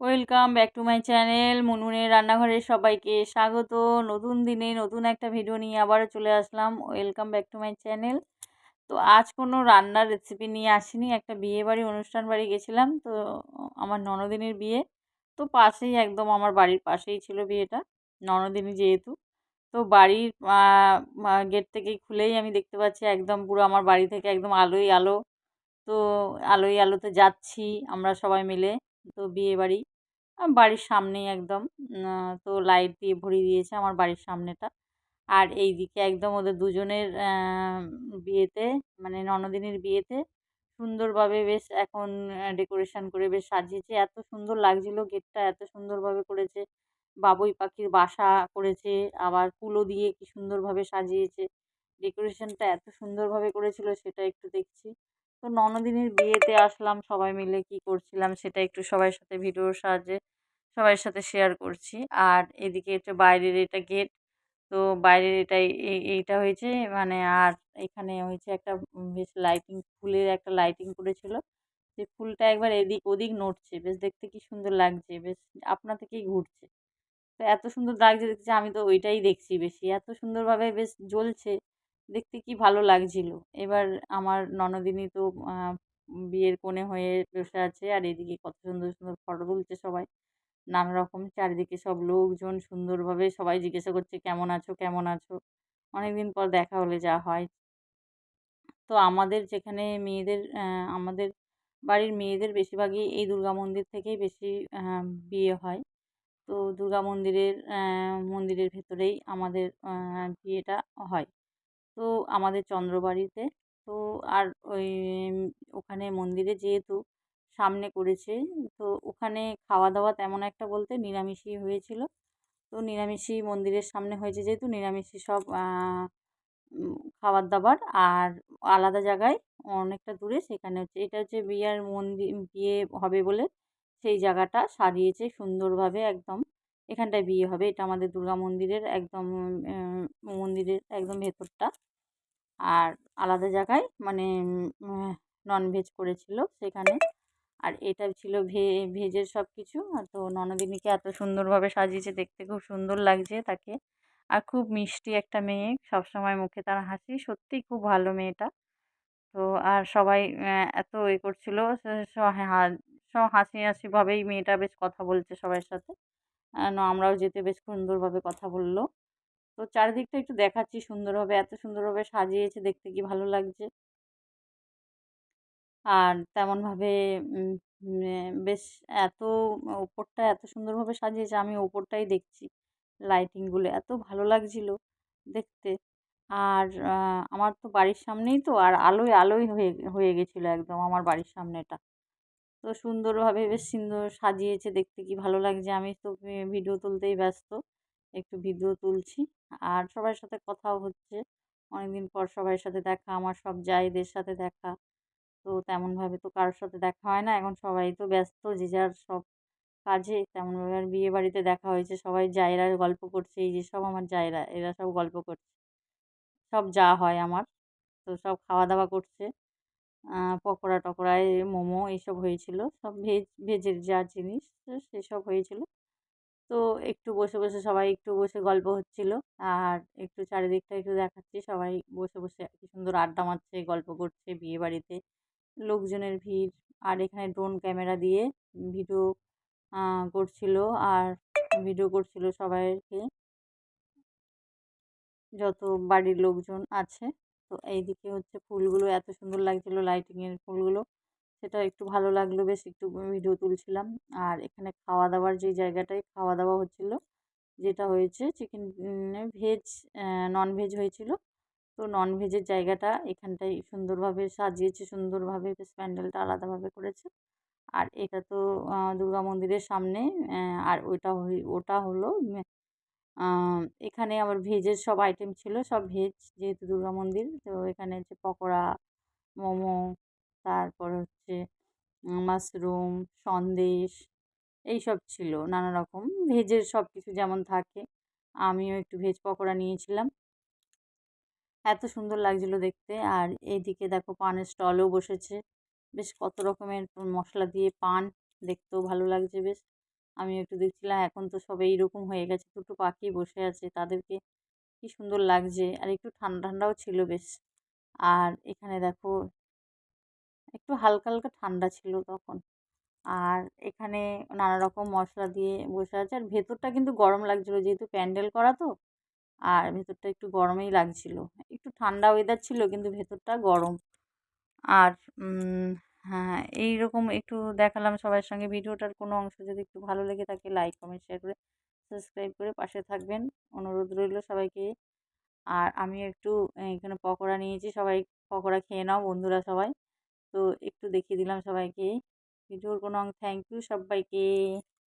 Welcome back to my channel মুনমুনের রান্নাঘরে সবাইকে স্বাগত। নতুন দিনে নতুন একটা ভিডিও নিয়ে আবারও চলে আসলাম। Welcome back to my channel. তো আজ কোনো রান্নার রেসিপি নিয়ে আসিনি, একটা বিয়ে বাড়ি অনুষ্ঠান বাড়ি গেছিলাম, তো আমার ননদিনীর বিয়ে। তো পাশেই একদম আমার বাড়ির পাশেই ছিল বিয়েটা, ননদিনী যেহেতু। তো বাড়ির গেট থেকেই খুলেই আমি দেখতে পাচ্ছি একদম পুরো আমার বাড়ি থেকে একদম আলোই আলো। তো আলোয় আলোতে যাচ্ছি আমরা সবাই মিলে। তো বিয়ে বাড়ি। বাড়ির সামনেই একদম। তো লাইট দিয়ে ভরিয়ে দিয়েছে আমার বাড়ির সামনেটা। আর এই দিকে একদম ওদের দুজনের বিয়েতে মানে ননদিনীর বিয়েতে সুন্দরভাবে বেশ এখন ডেকোরেশন করে বেশ সাজিয়েছে। এত সুন্দর লাগছিল গেটটা, এত সুন্দরভাবে করেছে। বাবুই পাখির বাসা করেছে, আবার কুলো দিয়ে কি সুন্দরভাবে সাজিয়েছে। ডেকোরেশনটা এত সুন্দরভাবে করেছিল, সেটা একটু দেখছি। তো ননদিনীর বিয়েতে আসলাম, সবাই মিলে কি করছিলাম সেটা একটু সবার সাথে ভিডিওর সাহায্যে সবার সাথে শেয়ার করছি। আর এদিকে হচ্ছে বাইরের এটা গেট তো বাইরের এটাই এইটা হয়েছে মানে আর এখানে হয়েছে একটা বেশ লাইটিং ফুলের একটা লাইটিং করেছিল। যে ফুলটা একবার এদিক ওদিক নড়ছে, বেশ দেখতে কি সুন্দর লাগছে, বেশ আপনা থেকেই ঘুরছে। তো এত সুন্দর লাগছে দেখছি, আমি তো ওইটাই দেখছি বেশি। এত সুন্দরভাবে বেশ জ্বলছে। দেখতে কি ভালো লাগছিল? এবার আমার ননদিনী তো বিয়ের কোণে হয়ে বসে আছে আর এদিকে কত সুন্দর সুন্দর ফটো তুলছে সবাই। নানা রকম চারিদিকে সব লোকজন সুন্দরভাবে সবাই জিজ্ঞাসা করছে, কেমন আছো? কেমন আছো? অনেকদিন পর দেখা হলে যা হয়। তো আমাদের যেখানে মেয়েদের আমাদের বাড়ির মেয়েদের বেশিরভাগই এই দুর্গা মন্দির থেকেই বেশি বিয়ে হয়। তো দুর্গা মন্দিরের মন্দিরের ভেতরেই আমাদের বিয়েটা হয়। তো আমাদের চন্দ্রবাড়িতে। তো আর ওই ওখানে মন্দিরে যেহেতু সামনে করেছে, তো ওখানে খাওয়া দাওয়া তেমন একটা বলতে নিরামিষই হয়েছিল। তো নিরামিষই মন্দিরের সামনে হয়েছে যেহেতু, নিরামিষই সব খাবার দাবার আর আলাদা জায়গায় অনেকটা দূরে সেখানে হচ্ছে, এটা হচ্ছে বিয়ের মন্দির, বিয়ে হবে বলে সেই জায়গাটা সারিয়েছে সুন্দরভাবে একদম। এখানটায় বিয়ে হবে। এটা আমাদের দুর্গা মন্দিরের একদম মন্দিরের একদম ভেতরটা। আর আলাদা জায়গায় মানে ননভেজ করেছিল সেখানে। আর এটা ছিল ভে, ভেজের সব কিছু তো ননদিনীকে এত সুন্দরভাবে সাজিয়েছে দেখতে খুব সুন্দর লাগছে তাকে। আর খুব মিষ্টি একটা মেয়ে। সবসময় মুখে তার হাসি। সত্যিই খুব ভালো মেয়েটা। তো আর সবাই এত এ করছিল। হাসি হাসিভাবেই মেয়েটা বেশ কথা বলছে সবার সাথে। আমরাও যেতে বেশ সুন্দরভাবে কথা বলল। তো চারিদিকটা একটু দেখাচ্ছি সুন্দরভাবে, এত সুন্দরভাবে সাজিয়েছে, দেখতে কি ভালো লাগছে। আর তেমনভাবে বেশ এত ওপরটা এত সুন্দরভাবে সাজিয়েছে, আমি ওপরটাই দেখছি লাইটিংগুলো, এত ভালো লাগছিল দেখতে। আর আমার তো বাড়ির সামনেই তো, আর আলোয় আলোয় হয়ে হয়ে গেছিল একদম আমার বাড়ির সামনেটা। তো সুন্দরভাবে বেশ সুন্দর সাজিয়েছে দেখতে, কি ভালো লাগছে। আমি তো ভিডিও তুলতেই ব্যস্ত, একটু ভিডিও তুলছি। আর সবার সাথে কথাও হচ্ছে। অনেকদিন পর সবার সাথে দেখা, আমার সব জায়দের সাথে দেখা। তো তেমনভাবে তো কারোর সাথে দেখা হয় না। এখন সবাই তো ব্যস্ত, যে যার সব কাজে। তেমনভাবে আর বিয়ে বাড়িতে দেখা হয়েছে। সবাই জায়রা গল্প করছে। এই যে সব আমার জায়রা, এরা সব গল্প করছে। সব যা হয় আমার। তো সব খাওয়া দাওয়া করছে। পকোড়া টকোড়ায় মোমো এইসব হয়েছিল। সব ভেজ, ভেজের যা জিনিস সেসব হয়েছিল। তো একটু বসে বসে সবাই একটু বসে গল্প হচ্ছিল। আর একটু চারিদিকটা একটু দেখাচ্ছি। সবাই বসে বসে কি সুন্দর আড্ডা মারছে, গল্প করছে বিয়ে বাড়িতে। লোকজনের ভিড়। আর এখানে ড্রোন ক্যামেরা দিয়ে ভিডিও করছিল। আর ভিডিও করছিল সবাইকে। যত বাড়ির লোকজন আছে। তো এইদিকে হচ্ছে ফুলগুলো এত সুন্দর লাগছিল লাইটিংয়ের ফুলগুলো। সেটা একটু ভালো লাগল, বেশ একটু ভিডিও তুলছিলাম। আর এখানে খাওয়া দাওয়ার যে জায়গাটায় খাওয়া দাওয়া হচ্ছিল, যেটা হয়েছে চিকেন ভেজ নন ভেজ হয়েছিল। তো নন ভেজের জায়গাটা এখানটায় সুন্দরভাবে সাজিয়েছে, সুন্দরভাবে বেশ প্যান্ডেলটা আলাদাভাবে করেছে। আর এটা তো দুর্গা মন্দিরের সামনে আর ওইটা ওটা হলো এখানে আমার ভেজের সব আইটেম ছিল, সব ভেজ যেহেতু দুর্গা মন্দির। তো এখানে হচ্ছে পকোড়া, মোমো, তারপর হচ্ছে মাশরুম সন্দেশ, এইসব ছিল নানা রকম। ভেজের সব কিছু যেমন থাকে, আমিও একটু ভেজ পকোড়া নিয়েছিলাম। এত সুন্দর লাগছিল দেখতে। আর এইদিকে দেখো পানের স্টলও বসেছে। বেশ কত রকমের মশলা দিয়ে পান, দেখতেও ভালো লাগছে বেশ। আমি একটু দেখছিলাম, এখন তো সবাই এইরকম হয়ে গেছে। দুটো পাখি বসে আছে, তাদেরকে কি সুন্দর লাগছে। আর একটু ঠান্ডা ঠান্ডাও ছিল বেশ। আর এখানে দেখো, একটু হালকা হালকা ঠান্ডা ছিল তখন। আর এখানে নানা রকম মশলা দিয়ে বসে আছে। আর ভেতরটা কিন্তু গরম লাগছিল, যেহেতু প্যান্ডেল করা তো, আর ভেতরটা একটু গরমই লাগছিল। একটু ঠান্ডা ওয়েদার ছিল, কিন্তু ভেতরটা গরম। আর হ্যাঁ এই রকম একটু দেখালাম সবার সঙ্গে। ভিডিওটার কোনো অংশ যদি একটু ভালো লেগে থাকে লাইক কমেন্ট শেয়ার করে সাবস্ক্রাইব করে পাশে থাকবেন। অনুরোধ রইল সবাইকে। আর আমি একটু এখানে পকোড়া নিয়েছি। সবাই পকোড়া খেয়ে নাও, বন্ধুরা সবাই। তো একটু দেখিয়ে দিলাম সবাইকে। ভিডিওর কোনো অংশ থ্যাংক ইউ সবাইকে।